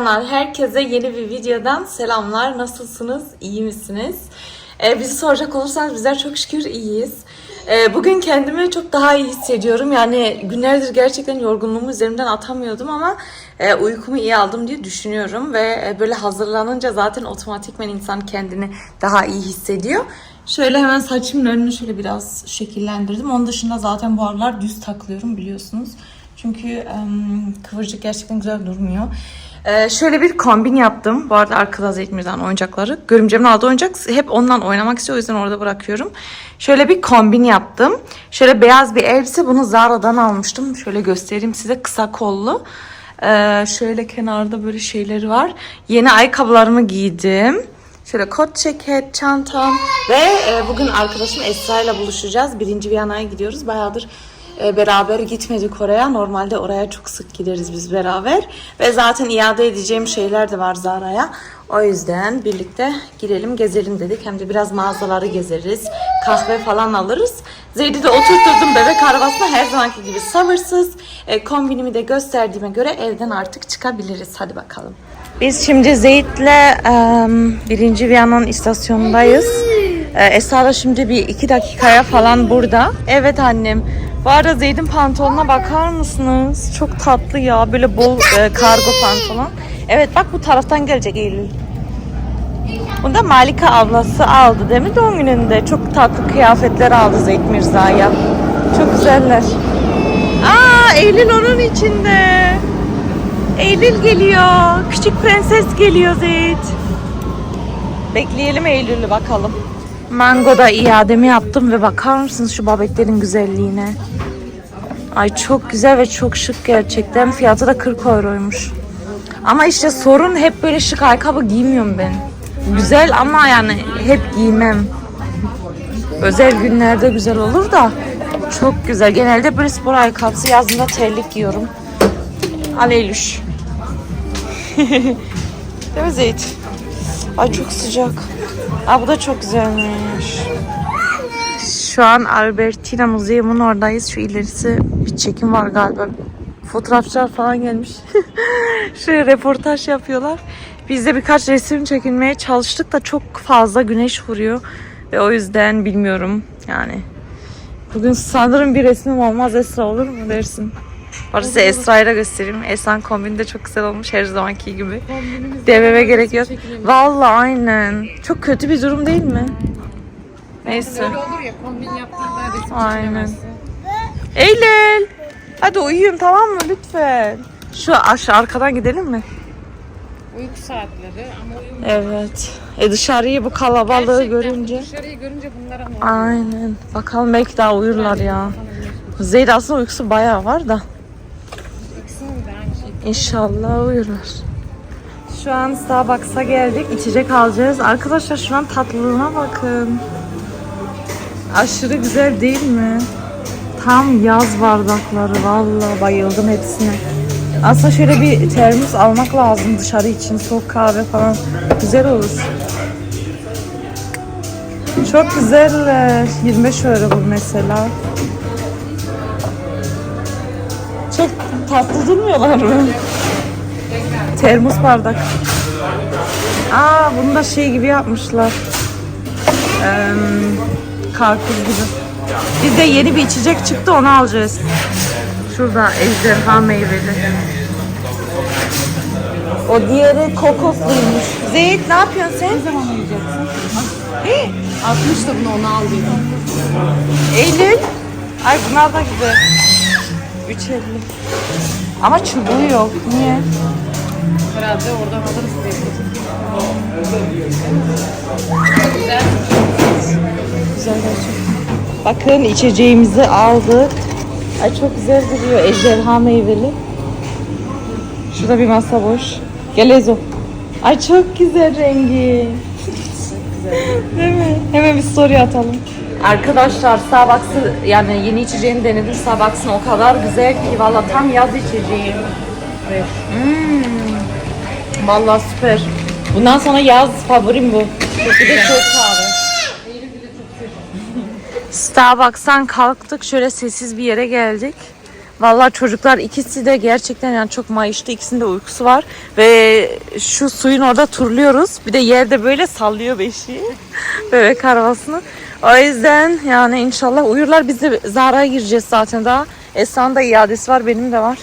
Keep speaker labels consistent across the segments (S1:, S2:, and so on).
S1: Canlar herkese yeni bir videodan selamlar. Nasılsınız? İyi misiniz? Ee, bizi soracak olursanız bizler çok şükür iyiyiz. Ee, bugün kendimi çok daha iyi hissediyorum. Yani günlerdir gerçekten yorgunluğumu üzerimden atamıyordum ama e, uykumu iyi aldım diye düşünüyorum. Ve e, böyle hazırlanınca zaten otomatikmen insan kendini daha iyi hissediyor. Şöyle hemen saçımın önünü şöyle biraz şekillendirdim. Onun dışında zaten bu aralar düz takılıyorum biliyorsunuz. Çünkü em, kıvırcık gerçekten güzel durmuyor. Ee, şöyle bir kombin yaptım. Bu arada arkada Zeytmir'den oyuncakları. Görümcemin aldığı oyuncak hep ondan oynamak istiyor. O yüzden orada bırakıyorum. Şöyle bir kombin yaptım. Şöyle beyaz bir elbise. Bunu Zara'dan almıştım. Şöyle göstereyim size. Kısa kollu. Ee, şöyle kenarda böyle şeyleri var. Yeni ayakkabılarımı giydim. Şöyle kot ceket, çantam ve e, bugün arkadaşım Esra ile buluşacağız. Birinci Viyana'ya gidiyoruz. Bayağıdır e, beraber gitmedik oraya. Normalde oraya çok sık gideriz biz beraber. Ve zaten iade edeceğim şeyler de var Zara'ya. O yüzden birlikte gidelim gezelim dedik. Hem de biraz mağazaları gezeriz. Kahve falan alırız. Zeydi de oturturdum bebek arabasına her zamanki gibi sabırsız. E, kombinimi de gösterdiğime göre evden artık çıkabiliriz. Hadi bakalım. Biz şimdi Zeyt'le em, birinci Viyana'nın istasyonundayız. Esra da şimdi bir iki dakikaya falan burada. Evet annem. Bu arada Zeyt'in pantolonuna bakar mısınız? Çok tatlı ya. Böyle bol e, kargo pantolon. Evet bak bu taraftan gelecek Eylül. Bunu da Malika ablası aldı değil mi doğum gününde? Çok tatlı kıyafetler aldı Zeyt Mirza'ya. Çok güzeller. Aa Eylül onun içinde. Eylül geliyor. Küçük prenses geliyor Zeyt. Bekleyelim Eylül'ü bakalım. Mango'da iademi yaptım ve bakar mısınız şu babetlerin güzelliğine? Ay çok güzel ve çok şık gerçekten. Fiyatı da 40 euroymuş. Ama işte sorun hep böyle şık ayakkabı giymiyorum ben. Güzel ama yani hep giymem. Özel günlerde güzel olur da çok güzel. Genelde böyle spor ayakkabısı yazında terlik giyiyorum. Al Eylüş. Değil mi Zeyt? Ay çok sıcak. Aa bu da çok güzelmiş. Şu an Albertina Museum'un oradayız. Şu ilerisi bir çekim var galiba. Fotoğrafçılar falan gelmiş. Şöyle reportaj yapıyorlar. Biz de birkaç resim çekinmeye çalıştık da çok fazla güneş vuruyor. Ve o yüzden bilmiyorum yani. Bugün sanırım bir resmim olmaz Esra olur mu dersin? Orada size Esra'yla göstereyim. Esra'nın kombini de çok güzel olmuş her zamanki gibi. Dememe gerek yok. Vallahi aynen. Çok kötü bir durum değil mi? Neyse.
S2: Öyle olur ya kombin yaptığında resim
S1: Aynen. Eylül. Hadi uyuyun tamam mı lütfen. Şu aşağı arkadan gidelim mi?
S2: Uyku saatleri ama uyum.
S1: Evet. E dışarıyı bu kalabalığı
S2: Gerçekten
S1: görünce.
S2: Dışarıyı görünce bunlara ne oluyor?
S1: Aynen. Bakalım belki daha uyurlar ya. Zeyd aslında uykusu bayağı var da.
S2: İkisinin de aynı şey.
S1: İnşallah uyurlar. Şu an Starbucks'a geldik. İçecek alacağız. Arkadaşlar şu an tatlılığına bakın. Aşırı güzel değil mi? Tam yaz bardakları. Vallahi bayıldım hepsine. Aslında şöyle bir termos almak lazım dışarı için. Soğuk kahve falan. Güzel olur. Çok güzeller. 25 euro bu mesela. Tatlı durmuyorlar mı? Termos bardak. Aa bunu da şey gibi yapmışlar. Eee karpuz gibi. Biz de yeni bir içecek çıktı onu alacağız. Şurada ejderha meyveli. O diğeri kokosluymuş. Zeyt ne yapıyorsun sen? Ne zaman uyuyacaksın?
S2: 60 da bunu ona aldıydım.
S1: Eylül. Ay bunlar da güzel. 3.50. Ama çubuğu yok. Niye?
S2: Herhalde oradan alırız diye. Güzel.
S1: Güzel gerçekten. Bakın içeceğimizi aldık. Ay çok güzel duruyor. Ejderha meyveli. Şurada bir masa boş. Gel Ezo. Ay çok güzel rengi. Değil mi? Hemen bir story atalım. Arkadaşlar Starbucks'ı yani yeni içeceğini denedim. Starbucks'ın o kadar güzel ki valla tam yaz içeceği. Hmm. Valla süper. Bundan sonra yaz favorim bu. Bir de çok kahve. Starbucks'tan kalktık. Şöyle sessiz bir yere geldik. Vallahi çocuklar ikisi de gerçekten yani çok mayıştı. İkisinin de uykusu var. Ve şu suyun orada turluyoruz. Bir de yerde böyle sallıyor beşiği. Bebek arabasını. O yüzden yani inşallah uyurlar. Biz de Zara'ya gireceğiz zaten daha. Esra'nın da iadesi var. Benim de var.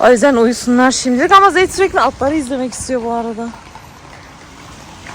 S1: O yüzden uyusunlar şimdilik. Ama Zeyt sürekli atları izlemek istiyor bu arada.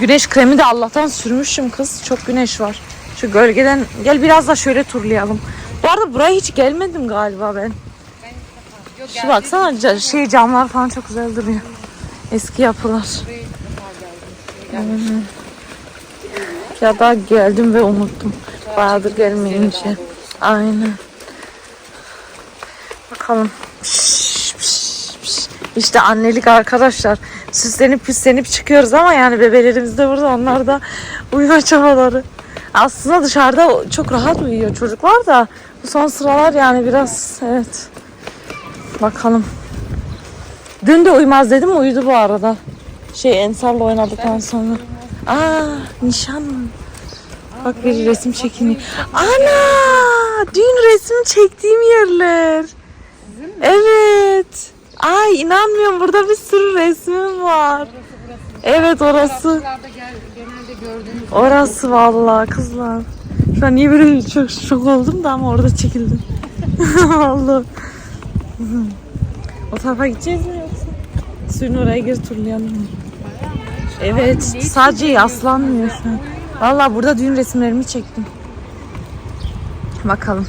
S1: Güneş kremi de Allah'tan sürmüşüm kız. Çok güneş var. Şu gölgeden gel biraz da şöyle turlayalım. Bu arada buraya hiç gelmedim galiba ben. Şu baksana ca- şey camlar falan çok güzel duruyor. Eski yapılar. Ya da geldim ve unuttum. Bayağıdır gelmeyince. Aynen. Bakalım. İşte annelik arkadaşlar. Süslenip püslenip çıkıyoruz ama yani bebelerimiz de burada. Onlar da uyuma çabaları. Aslında dışarıda çok rahat uyuyor çocuklar da. Bu son sıralar yani biraz evet. Bakalım. Dün de uyumaz dedim uyudu bu arada. Şey Ensar'la oynadıktan sonra. Aa nişan? Bak bir resim çekiniyor. Ana! Dün resim çektiğim yerler. Evet. Ay inanmıyorum burada bir sürü resmim var. Evet orası. Orası vallahi kızlar. Şu an niye böyle çok şok oldum da ama orada çekildim. vallahi. o tarafa gideceğiz mi yoksa? Suyun oraya gir turlayalım mı? Evet sadece yaslanmıyor an. Valla burada düğün resimlerimi çektim. Bakalım.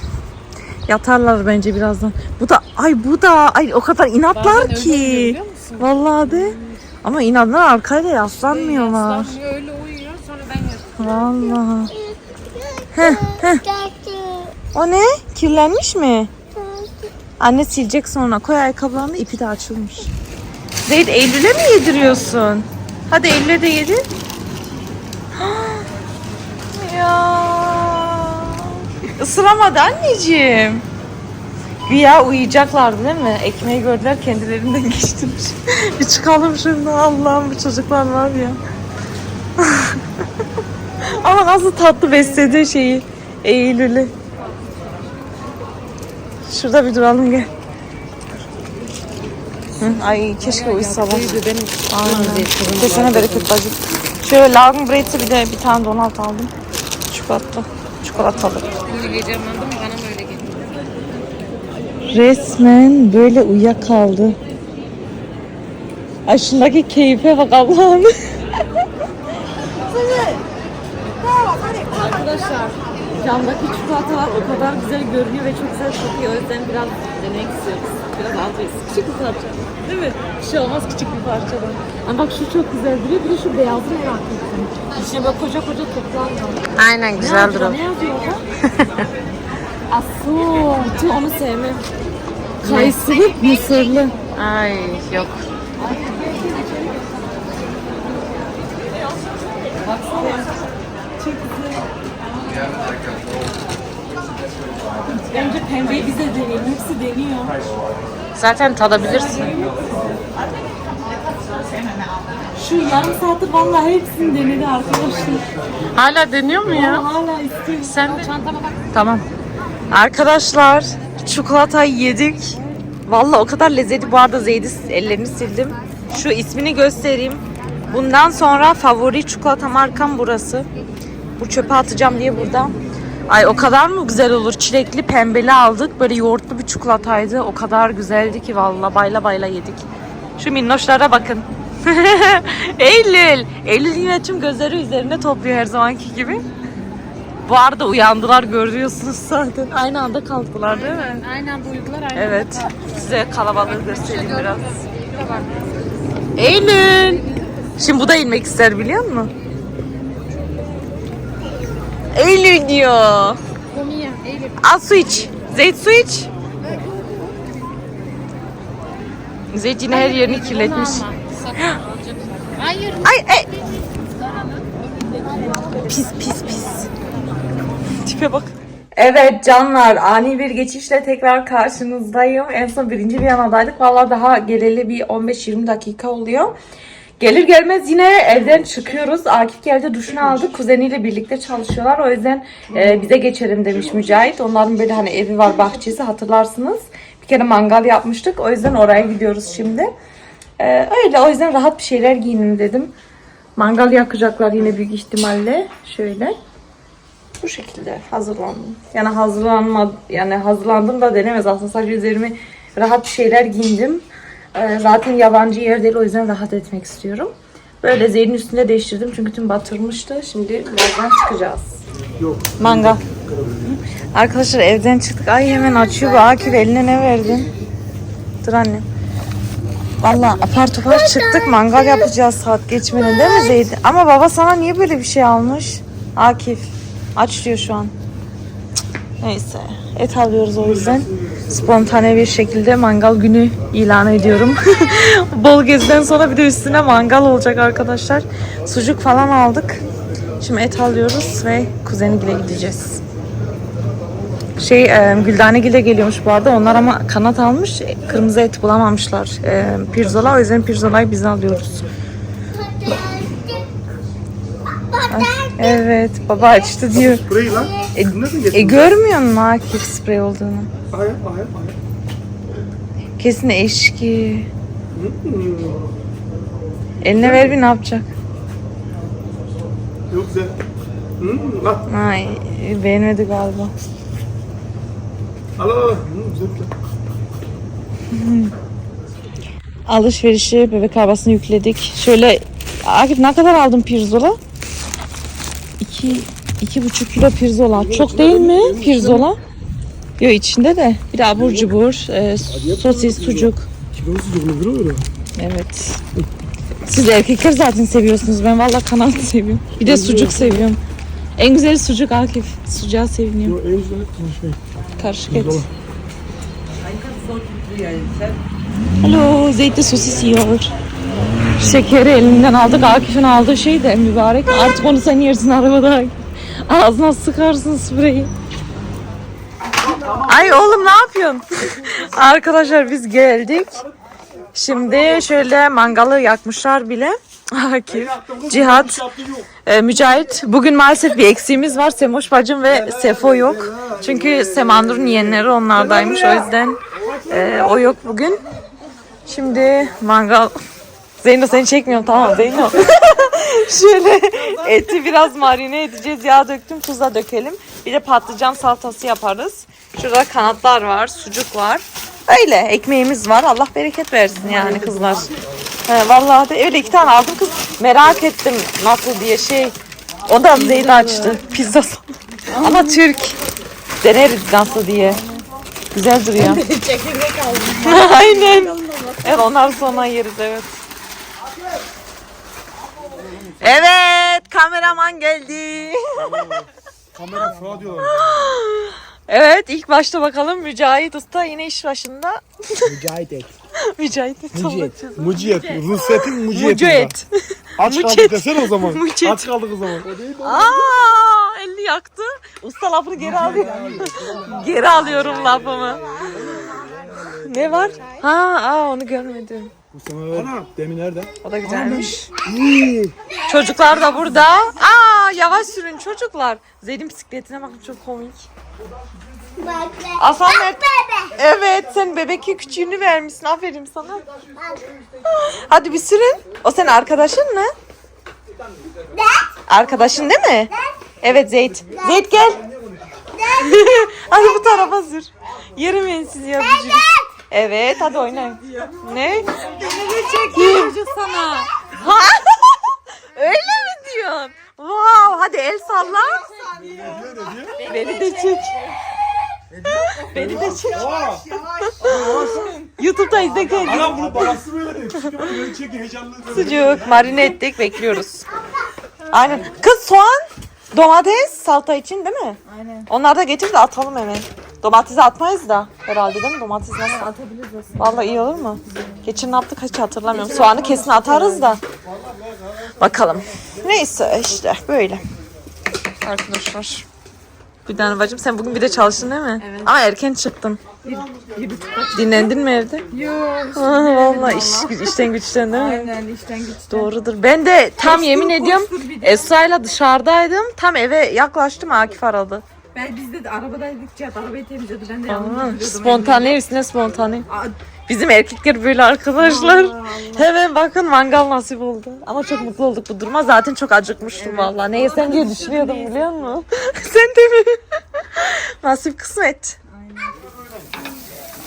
S1: Yatarlar bence birazdan. Bu da ay bu da ay o kadar inatlar
S2: Bazen
S1: ki. Vallahi de. Ama inatlar arkayla yaslanmıyorlar.
S2: Yaslanmıyor, öyle uyuyor sonra ben yatıyorum.
S1: Vallahi. Heh. O ne? Kirlenmiş mi? Anne silecek sonra. Koy ayakkabılarını ipi de açılmış. Zeyd Eylül'e mi yediriyorsun? Hadi Eylül'e de yedir. ya. Isıramadı anneciğim. Güya uyuyacaklardı değil mi? Ekmeği gördüler kendilerinden geçtiler. bir çıkalım şuradan Allah'ım bu çocuklar var ya. Ama nasıl tatlı besledi şeyi. Eylül'ü. Şurada bir duralım gel. Hı, ay keşke uyusalar.
S2: Benim
S1: Aynen. Kesene bereket bacım. Şöyle Lagun Bread'e bir de bir tane donat aldım. Çikolata. Çikolatalı.
S2: Şimdi bana geliyor?
S1: Resmen böyle uyuyakaldı. Ay şundaki keyfe bak Allah'ım. Arkadaşlar camdaki çikolatalar o kadar güzel görünüyor ve çok güzel kokuyor. O yüzden biraz denemek istiyoruz. Biraz alacağız. Küçük bir parça. Değil mi? Bir şey olmaz küçük bir parçadan. Ama bak şu çok güzel duruyor. Bir de şu beyazı merak ettim. İçine böyle koca koca toplar var.
S2: Aynen
S1: Ne yazıyor? Ne yazıyor orada? Tüh onu sevmem. Kayısılı, mısırlı.
S2: Ay yok.
S1: Baksana. Çok güzel. Bence pembeyi bize deneyelim. Hepsi deniyor.
S2: Zaten tadabilirsin.
S1: Şu yarım saattir vallahi hepsini denedi arkadaşlar.
S2: Hala deniyor mu ya?
S1: Hala istiyorum.
S2: Sen de çantama bak.
S1: Tamam. Arkadaşlar çikolatayı yedik. Vallahi o kadar lezzetli. Bu arada Zeyd'i ellerini sildim. Şu ismini göstereyim. Bundan sonra favori çikolata markam burası. Bu çöpe atacağım diye burada. Ay o kadar mı güzel olur? Çilekli pembeli aldık. Böyle yoğurtlu bir çikolataydı. O kadar güzeldi ki vallahi bayla bayla yedik. Şu minnoşlara bakın. Eylül. Eylül yine tüm gözleri üzerine topluyor her zamanki gibi. Bu arada uyandılar görüyorsunuz zaten. Aynı anda kalktılar değil mi?
S2: Aynı anda uyudular aynı
S1: Evet. Size kalabalığı göstereyim biraz.
S2: Bak.
S1: Eylül. Şimdi bu da inmek ister biliyor musun? Eylül diyor.
S2: Komiye, Eylül.
S1: Al su iç. Zeyt su iç. Zeyt yine her yerini kirletmiş. Ay ay. Pis pis pis. Tipe bak. Evet canlar ani bir geçişle tekrar karşınızdayım. En son birinci Viyana'daydık. Valla daha geleli bir 15-20 dakika oluyor. Gelir gelmez yine evden çıkıyoruz. Akif geldi duşunu aldı. Kuzeniyle birlikte çalışıyorlar. O yüzden e, bize geçelim demiş Mücahit. Onların böyle hani evi var bahçesi hatırlarsınız. Bir kere mangal yapmıştık. O yüzden oraya gidiyoruz şimdi. E, öyle o yüzden rahat bir şeyler giyinim dedim. Mangal yakacaklar yine büyük ihtimalle. Şöyle. Bu şekilde hazırlandım. Yani hazırlanma yani hazırlandım da denemez aslında sadece üzerime rahat bir şeyler giyindim. Ee, zaten yabancı yer değil o yüzden rahat etmek istiyorum. Böyle zeyin üstünde değiştirdim çünkü tüm batırmıştı. Şimdi birazdan çıkacağız. Mangal. Arkadaşlar evden çıktık. Ay hemen açıyor bu Akif eline ne verdin? Dur annem. Valla apar topar çıktık mangal yapacağız saat geçmeden değil mi Zeydi? Ama baba sana niye böyle bir şey almış? Akif. Aç diyor şu an. Cık, Neyse. Et alıyoruz o yüzden. Spontane bir şekilde mangal günü ilan ediyorum. Bol geziden sonra bir de üstüne mangal olacak arkadaşlar. Sucuk falan aldık. Şimdi et alıyoruz ve kuzenigile gideceğiz. Şey e, Güldanegil'e geliyormuş bu arada. Onlar ama kanat almış. e, Kırmızı et bulamamışlar. E, pirzola. O yüzden pirzolayı biz alıyoruz. Ay, evet. Baba açtı diyor.
S3: Burayı lan.
S1: E, e görmüyor musun Akif sprey olduğunu?
S3: Hayır, hayır, hayır.
S1: Kesin eşki.
S3: Hmm.
S1: Eline ver bir ne yapacak?
S3: Yok güzel. Hmm, al,
S1: Ay beğenmedi galiba.
S3: al, al. Güzel.
S1: Alışverişi bebek arabasına yükledik. Şöyle Akif ne kadar aldın pirzola? İki, iki buçuk kilo pirzola. Çok değil mi pirzola? Yok içinde de. Bir de abur cubur, e, sosis, sucuk.
S3: Kilosu çok ne öyle?
S1: Evet. Siz erkekler zaten seviyorsunuz. Ben valla kanat seviyorum. Bir de sucuk seviyorum. En güzeli sucuk Akif. Sucuğa seviniyorum.
S3: Yo, en güzel şey.
S1: Karışık et. Alo, zeytli sosis yiyor. Şekeri elinden aldık. Akif'in aldığı şey de mübarek. Artık onu sen yersin arabada. Ağzına sıkarsın spreyi. Ay oğlum ne yapıyorsun? Arkadaşlar biz geldik. Şimdi şöyle mangalı yakmışlar bile. Akif, Cihat, e, Mücahit. Bugün maalesef bir eksiğimiz var. Semoş bacım ve Sefo yok. Çünkü Semandur'un yeğenleri onlardaymış. O yüzden e, o yok bugün. Şimdi mangal... Zeyno seni çekmiyorum tamam Zeyno. Şöyle eti biraz marine edeceğiz. Yağ döktüm tuza dökelim. Bir de patlıcan salatası yaparız. Şurada kanatlar var, sucuk var. Öyle ekmeğimiz var. Allah bereket versin yani kızlar. He, vallahi de öyle iki tane aldım kız. Merak ettim nasıl diye şey. O da Zeyno açtı. Pizza. Ama Türk. Deneriz nasıl diye. Güzel duruyor.
S2: Çekirdek aldım.
S1: Aynen. Evet onlar sonra yeriz evet. Evet kameraman geldi.
S3: Kamera fra diyorlar.
S1: Evet ilk başta bakalım Mücahit Usta yine iş başında.
S3: Mücahit et.
S1: Mücahit
S3: Muciyet. Muciyet. Rusetin muciyet.
S1: Mücahit.
S3: Aç kaldık desene o zaman.
S1: Muciyet.
S3: Aç kaldık o zaman.
S1: Aa, elini yaktı. Usta lafını geri alıyor. geri alıyorum lafımı. Ne var? Ha, aa, onu görmedim.
S3: Bu sana ver. Demin nerede?
S1: O da güzelmiş. Çocuklar da burada. Aa yavaş sürün çocuklar. Zeyn'in bisikletine bakın çok komik. Hasan Mert. Evet sen bebek küçüğünü vermişsin. Aferin sana. Hadi bir sürün. O senin arkadaşın mı? Arkadaşın değil mi? Evet Zeyt. Zeyt gel. hadi bu tarafa sür. Yerim siz ya. Evet hadi oynayın. Ne?
S2: Çocuk sana.
S1: Ha? Öyle mi diyorsun? Wow, hadi el salla. Beni de çek. Beni de çek. YouTube'da izle kendini.
S3: Ana bunu babası böyle değil. Çekiyor heyecanlı.
S1: Sucuk marine ettik bekliyoruz. Aynen. Kız soğan, domates, salata için değil mi? Aynen. Onları da getir de atalım hemen. Domatesi atmayız da herhalde değil mi? Domates nasıl? Atabiliriz Vallahi iyi olur mu? Geçen ne yaptık hiç hatırlamıyorum. Soğanı kesin atarız da. Bakalım. Neyse işte böyle. Arkadaşlar. Bir tane bacım. Sen bugün bir de çalıştın değil mi?
S2: Evet.
S1: Ama erken çıktın. Dinlendin mi evde?
S2: Yok.
S1: Aa, Vallahi iş, işten güçten değil mi?
S2: Aynen işten güçten.
S1: Doğrudur. Ben de tam yemin ediyorum
S2: koştur de.
S1: Esra'yla dışarıdaydım. Tam eve yaklaştım Akif aradı.
S2: Ben biz de arabadaydık Cihat arabayı temizliyordu. Ben de
S1: Aa,
S2: gidiyordum.
S1: spontane üstüne spontane.
S2: Aa,
S1: Bizim erkekler böyle arkadaşlar.
S2: Allah Allah.
S1: Hemen bakın mangal nasip oldu. Ama çok mutlu olduk bu duruma. Zaten çok acıkmıştım vallahi. Ne yesem diye düşünüyordum biliyor musun? Sen de mi? nasip kısmet.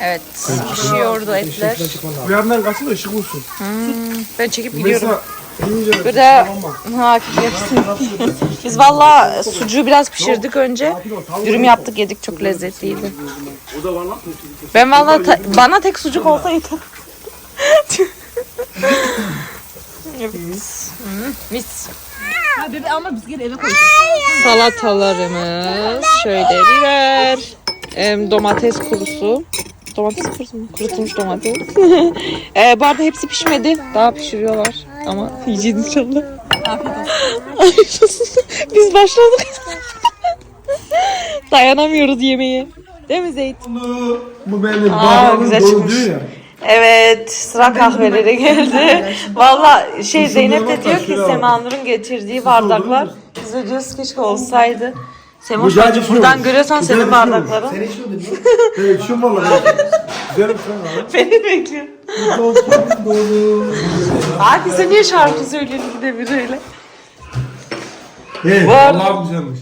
S1: Evet, pişiyordu etler.
S3: Bu yandan kalsın da ışık olsun.
S1: Ben çekip gidiyorum.
S3: Mesela inince
S1: Bir de ha, yapsın. Biz valla sucuğu biraz pişirdik önce. Dürüm yaptık yedik çok lezzetliydi. Ben valla bana tek sucuk olsa yeter. evet. Hı, Mis.
S2: Ha bebe ama biz gene eve koyduk.
S1: Salatalarımız şöyle biber, em, domates kurusu. Domates kurusu mu? Kurutulmuş domates. e, bu arada hepsi pişmedi. Daha pişiriyorlar. Ama yiyeceğiz inşallah.
S2: Afiyet olsun.
S1: Biz başladık. Dayanamıyoruz yemeğe. Değil mi Zeyt?
S3: bu benim
S1: Aa, güzel çıkmış.
S3: ya.
S1: Evet, sıra kahvelere geldi. Valla şey Zeynep de diyor ki. Sema Nur'un getirdiği bardaklar. Biz de diyoruz keşke olsaydı. Semoş
S3: Bu
S1: bence
S3: geldi
S1: buradan
S3: şu.
S1: görüyorsan senin
S3: şu.
S1: bardakların.
S3: Sen içmedin mi? Evet içiyorum valla. Güzelim sen abi.
S1: Beni bekliyor. Abi sen niye şarkı söylüyorsun bir de bir öyle?
S3: Hey,
S1: Bu arada-
S3: Allah'ım güzelmiş.